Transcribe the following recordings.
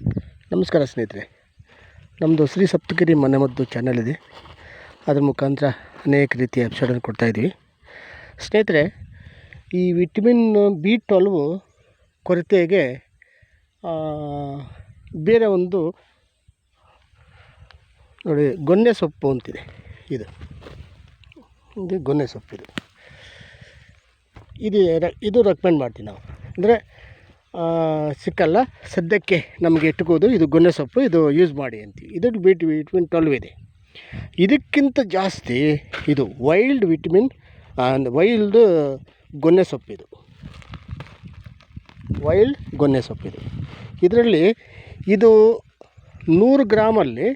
ನಮಸ್ಕಾರ ಸ್ನೇಹಿತರೆ. ನಮ್ಮದು ಶ್ರೀ ಸಪ್ತಗಿರಿ ಮನೆಮದ್ದು ಚಾನಲ್ ಇದೆ. ಅದ್ರ ಮುಖಾಂತರ ಅನೇಕ ರೀತಿಯ ಎಪಿಸೋಡನ್ನು ಕೊಡ್ತಾಯಿದ್ವಿ ಸ್ನೇಹಿತರೆ, ಈ ವಿಟಮಿನ್ ಬಿ ಟ್ವೆಲ್ವು ಕೊರತೆಗೆ ಬೇರೆ ಒಂದು ನೋಡಿ, ಗೊನ್ನೆ ಸೊಪ್ಪು ಅಂತಿದೆ. ಇದು. ಇದು ಗೊನ್ನೆ ಸೊಪ್ಪು ಇದು. ಇದು ಇದು ರೆಕಮೆಂಡ್ ಮಾಡ್ತೀವಿ ನಾವು. ಅಂದರೆ ಸಿಕ್ಕಲ್ಲ. ಸದ್ಯಕ್ಕೆ ನಮಗೆ ಇಟ್ಕೋದು, ಇದು ಗೊನ್ನೆ ಸೊಪ್ಪು, ಇದು ಯೂಸ್ ಮಾಡಿ ಅಂತೀವಿ. ಇದಕ್ಕೆ ಬಿಟ್ ವಿಟಮಿನ್ ಟ್ವೆಲ್ವ್ ಇದೆ. ಇದಕ್ಕಿಂತ ಜಾಸ್ತಿ ಇದು ವೈಲ್ಡ್ ವಿಟಮಿನ್ ವೈಲ್ಡ್ ಗೊನ್ನೆ ಇದು. ವೈಲ್ಡ್ ಗೊನ್ನೆ ಸೊಪ್ಪು ಇದು. ಇದರಲ್ಲಿ ಇದು ನೂರು ಗ್ರಾಮಲ್ಲಿ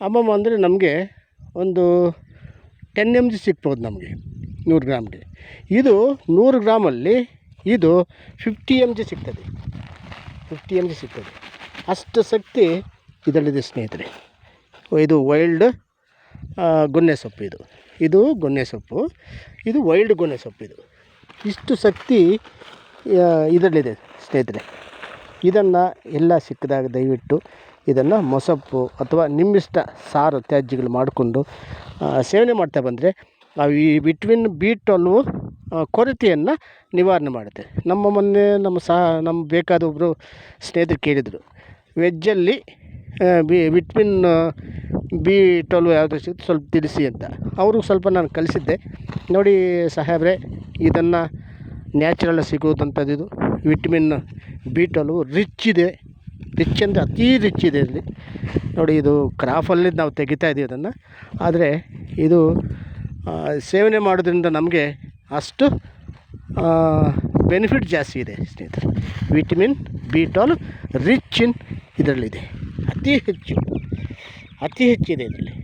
ಅಮ್ಮಮ್ಮ ಅಂದರೆ ನಮಗೆ ಒಂದು ಟೆನ್ ಎಂ ಜಿ ಸಿಗ್ಬೋದು ನಮಗೆ ನೂರು ಗ್ರಾಮ್ಗೆ. ಇದು ನೂರು ಗ್ರಾಮಲ್ಲಿ ಇದು ಫಿಫ್ಟಿ ಎಂ ಜಿ ಸಿಗ್ತದೆ. ಫಿಫ್ಟಿ ಎಂ ಜಿ ಸಿಗ್ತದೆ. ಅಷ್ಟು ಶಕ್ತಿ ಇದರಲ್ಲಿದೆ ಸ್ನೇಹಿತರೆ. ಇದು ವೈಲ್ಡ್ ಗೊನ್ನೆ ಸೊಪ್ಪು ಇದು. ಇದು ಗೊನ್ನೆ ಸೊಪ್ಪು. ಇದು ವೈಲ್ಡ್ ಗೊನ್ನೆ ಸೊಪ್ಪು ಇದು. ಇಷ್ಟು ಶಕ್ತಿ ಇದರಲ್ಲಿದೆ ಸ್ನೇಹಿತರೆ. ಇದನ್ನು ಎಲ್ಲ ಸಿಕ್ಕಿದಾಗ ದಯವಿಟ್ಟು ಇದನ್ನು ಮೊಸಪ್ಪು ಅಥವಾ ನಿಮ್ಮಿಷ್ಟ ಸಾರು ತ್ಯಾಜ್ಯಗಳು ಮಾಡಿಕೊಂಡು ಸೇವನೆ ಮಾಡ್ತಾ ಬಂದರೆ ನಾವು ಈ ಬಿಟ್ವಿನ್ ಬಿ ಟ್ವೆಲ್ವು ಕೊರತೆಯನ್ನು ನಿವಾರಣೆ ಮಾಡುತ್ತೆ. ನಮ್ಮ ಮೊನ್ನೆ ನಮ್ಮ ಸಹ, ನಮ್ಮ ಬೇಕಾದ ಒಬ್ಬರು ಸ್ನೇಹಿತರು ಕೇಳಿದರು ವೆಜ್ಜಲ್ಲಿ ಬಿ ವಿಟ್ಮಿನ್ ಬಿ ಟ್ವೆಲ್ವ್ ಯಾವುದು ಸಿಗುತ್ತೆ ಸ್ವಲ್ಪ ತಿಳಿಸಿ ಅಂತ. ಅವರು ಸ್ವಲ್ಪ ನಾನು ಕಲಿಸಿದ್ದೆ. ನೋಡಿ ಸಾಹೇಬ್ರೆ, ಇದನ್ನು ನ್ಯಾಚುರಲ್ ಸಿಗುವುದಂಥದ್ದು ಇದು. ವಿಟಮಿನ್ ಬಿ ಟ್ವೆಲ್ವ್ ರಿಚ್ ಇದೆ. ರಿಚ್ ಅಂದರೆ ಅತೀ ರಿಚ್ ಇದೆ ಇಲ್ಲಿ. ನೋಡಿ ಇದು ಕ್ರಾಫಲ್ಲಿ ನಾವು ತೆಗಿತಾ ಇದ್ದೀವಿ ಅದನ್ನು. ಆದರೆ ಇದು ಸೇವನೆ ಮಾಡೋದ್ರಿಂದ ನಮಗೆ ಅಷ್ಟು ಬೆನಿಫಿಟ್ ಜಾಸ್ತಿ ಇದೆ ಸ್ನೇಹಿತರೆ. Vitamin B twelve rich in ಇದರಲ್ಲಿದೆ. ಅತಿ ಹೆಚ್ಚು, ಅತಿ ಹೆಚ್ಚಿದೆ ಇದರಲ್ಲಿ.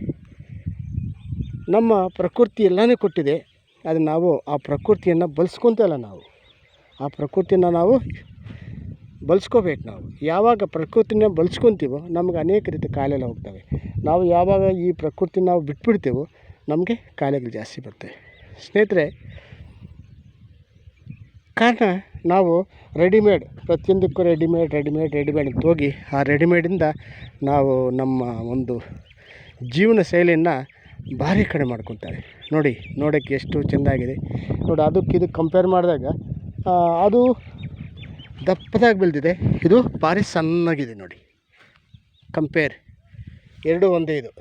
ನಮ್ಮ ಪ್ರಕೃತಿ ಎಲ್ಲನೇ ಕೊಟ್ಟಿದೆ ಅದು ನಾವು ಆ ಪ್ರಕೃತಿಯನ್ನು ಬಳಸ್ಕೊತ ಇಲ್ಲ ನಾವು. ಆ ಪ್ರಕೃತಿಯನ್ನು ನಾವು ಬಳಸ್ಕೋಬೇಕು ನಾವು. ಯಾವಾಗ ಪ್ರಕೃತಿನ ಬಳಸ್ಕೊತೀವೋ, ನಮ್ಗೆ ಅನೇಕ ರೀತಿ ಕಾಯಿಲೆಲ್ಲ ಹೋಗ್ತವೆ. ನಾವು ಯಾವಾಗ ಈ ಪ್ರಕೃತಿ ನಾವು ಬಿಟ್ಬಿಡ್ತೇವೋ, ನಮಗೆ ಕಾಯಿಲೆಗಳು ಜಾಸ್ತಿ ಬರ್ತವೆ. ಸ್ನೇಹಿತರೆ ಕಾರಣ ನಾವು ರೆಡಿಮೇಡ್ ಪ್ರತಿಯೊಂದಕ್ಕೂ ರೆಡಿಮೇಡ್ ರೆಡಿಮೇಡ್ ರೆಡಿಮೇಡ್ ಅಂತ ಹೋಗಿ ಆ ರೆಡಿಮೇಡಿಂದ ನಾವು ನಮ್ಮ ಒಂದು ಜೀವನ ಶೈಲಿಯನ್ನು ಭಾರಿ ಕಡೆ ಮಾಡ್ಕೊತಾರೆ ನೋಡಿ ನೋಡೋಕ್ಕೆ ಎಷ್ಟು ಚೆಂದಾಗಿದೆ. ನೋಡಿ, ಅದಕ್ಕೆ ಇದಕ್ಕೆ ಕಂಪೇರ್ ಮಾಡಿದಾಗ ಅದು ದಪ್ಪದಾಗಿ ಬೆಳೆದಿದೆ. ಇದು ಭಾರಿ ಸಣ್ಣಗಿದೆ ನೋಡಿ. ಕಂಪೇರ್ ಎರಡೂ ಒಂದೇ ಇದು.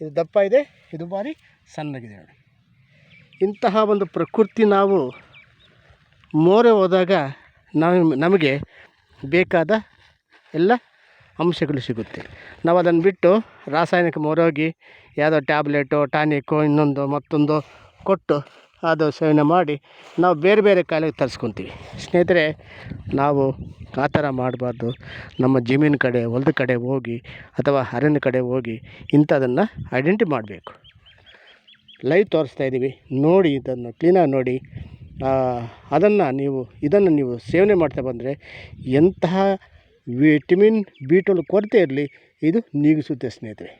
ಇದು ದಪ್ಪ ಇದೆ, ಇದು ಭಾರಿ ಸಣ್ಣಗಿದೆ ನೋಡಿ. ಇಂತಹ ಒಂದು ಪ್ರಕೃತಿ ನಾವು ಮೋರೆ ಹೋದಾಗ ನಾವು ನಮಗೆ ಬೇಕಾದ ಎಲ್ಲ ಅಂಶಗಳು ಸಿಗುತ್ತೆ. ನಾವು ಅದನ್ನು ಬಿಟ್ಟು ರಾಸಾಯನಿಕ ಮೊರೆ ಹೋಗಿ ಯಾವುದೋ ಟ್ಯಾಬ್ಲೆಟು ಟಾನಿಕ್ಕು ಇನ್ನೊಂದು ಮತ್ತೊಂದು ಕೊಟ್ಟು ಅದು ಸೇವನೆ ಮಾಡಿ ನಾವು ಬೇರೆ ಬೇರೆ ಕಾಯಿಲೆಗೆ ತರಿಸ್ಕೊತೀವಿ. ಸ್ನೇಹಿತರೆ, ನಾವು ಆ ಥರ ಮಾಡಬಾರ್ದು. ನಮ್ಮ ಜಮೀನು ಕಡೆ, ಹೊಲದ ಕಡೆ ಹೋಗಿ ಅಥವಾ ಅರಣ್ಯ ಕಡೆ ಹೋಗಿ ಇಂಥದನ್ನು ಐಡೆಂಟಿ ಮಾಡಬೇಕು. ಲೈವ್ ತೋರಿಸ್ತಾ ಇದ್ದೀವಿ. ನೋಡಿ ಇದನ್ನು, ಕ್ಲೀನಾಗಿ ನೋಡಿ. ಅದನ್ನು ನೀವು, ಇದನ್ನು ನೀವು ಸೇವನೆ ಮಾಡ್ತಾ ಬಂದರೆ ಎಂತಹ ವಿಟಮಿನ್ ಬಿ ಟ್ವೆಲ್ ಕೊರತೆ ಇರಲಿ, ಇದು ನೀಗಿಸುತ್ತೆ ಸ್ನೇಹಿತರೆ.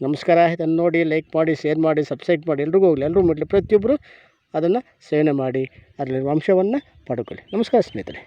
ನಮಸ್ಕಾರ, ಇದನ್ನು ನೋಡಿ ಲೈಕ್ ಮಾಡಿ ಶೇರ್ ಮಾಡಿ ಸಬ್ಸ್ಕ್ರೈಬ್ ಮಾಡಿ, ಎಲ್ರಿಗೂ ಹೋಗಲಿ. ಎಲ್ಲರೂ ಮಾಡಲಿ ಪ್ರತಿಯೊಬ್ಬರು ಅದನ್ನು ಸೇವನೆ ಮಾಡಿ, ಅದರಲ್ಲಿರುವ ಅಂಶವನ್ನು ಪಡ್ಕೊಳ್ಳಿ. ನಮಸ್ಕಾರ ಸ್ನೇಹಿತರೆ.